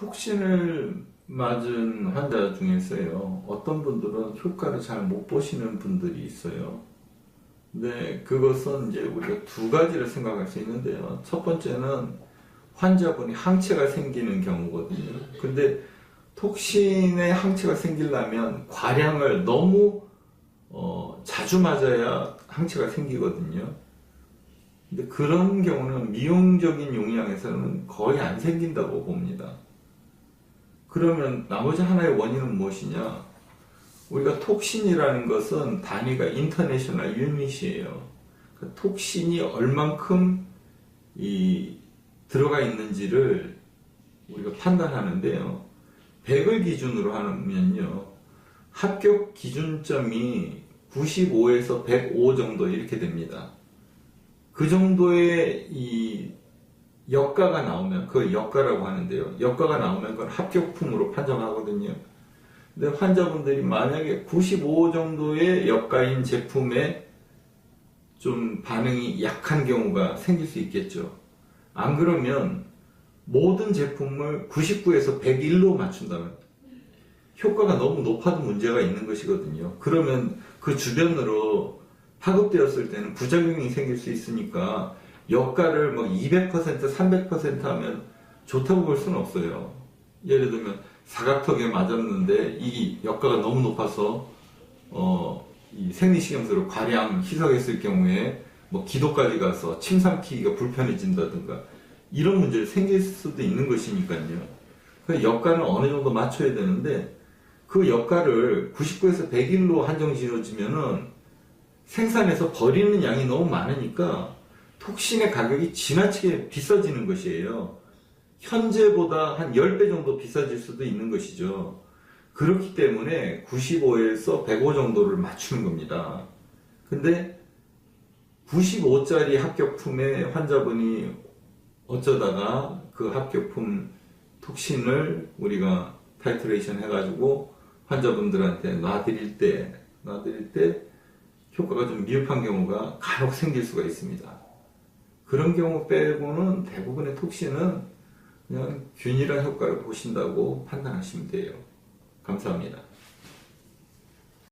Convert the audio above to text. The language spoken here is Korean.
톡신을 맞은 환자 중에서요, 어떤 분들은 효과를 잘 못 보시는 분들이 있어요. 근데 그것은 이제 우리가 두 가지를 생각할 수 있는데요. 첫 번째는 환자분이 항체가 생기는 경우거든요. 근데 톡신에 항체가 생기려면 과량을 너무 어, 자주 맞아야 항체가 생기거든요. 근데 그런 경우는 미용적인 용량에서는 거의 안 생긴다고 봅니다. 그러면 나머지 하나의 원인은 무엇이냐? 우리가 톡신이라는 것은 단위가 인터내셔널 유닛이에요. 그 톡신이 얼만큼 이 들어가 있는지를 우리가 판단하는데요. 100을 기준으로 하면요. 합격 기준점이 95에서 105 정도 이렇게 됩니다. 그 정도의 이 역가가 나오면 그 역가라고 하는데요. 역가가 나오면 그건 합격품으로 판정하거든요. 근데 환자분들이 만약에 95 정도의 역가인 제품에 좀 반응이 약한 경우가 생길 수 있겠죠. 안 그러면 모든 제품을 99에서 101로 맞춘다면 효과가 너무 높아도 문제가 있는 것이거든요. 그러면 그 주변으로 파급되었을 때는 부작용이 생길 수 있으니까 역가를 뭐 200%, 300% 하면 좋다고 볼 수는 없어요. 예를 들면 사각턱에 맞았는데 이 역가가 너무 높아서 어, 이 생리식염수를 과량 희석했을 경우에 뭐 기도까지 가서 침 삼키기가 불편해진다든가 이런 문제를 생길 수도 있는 것이니까요. 그 역가는 어느 정도 맞춰야 되는데 그 역가를 99에서 100일로 한정 지어지면은 생산해서 버리는 양이 너무 많으니까 톡신의 가격이 지나치게 비싸지는 것이에요. 현재보다 한 10배 정도 비싸질 수도 있는 것이죠. 그렇기 때문에 95에서 105 정도를 맞추는 겁니다. 근데 95짜리 합격품에 환자분이 어쩌다가 그 합격품 톡신을 우리가 타이트레이션 해가지고 환자분들한테 놔드릴 때, 놔드릴 때 효과가 좀 미흡한 경우가 간혹 생길 수가 있습니다. 그런 경우 빼고는 대부분의 톡신은 그냥 균일한 효과를 보신다고 판단하시면 돼요. 감사합니다.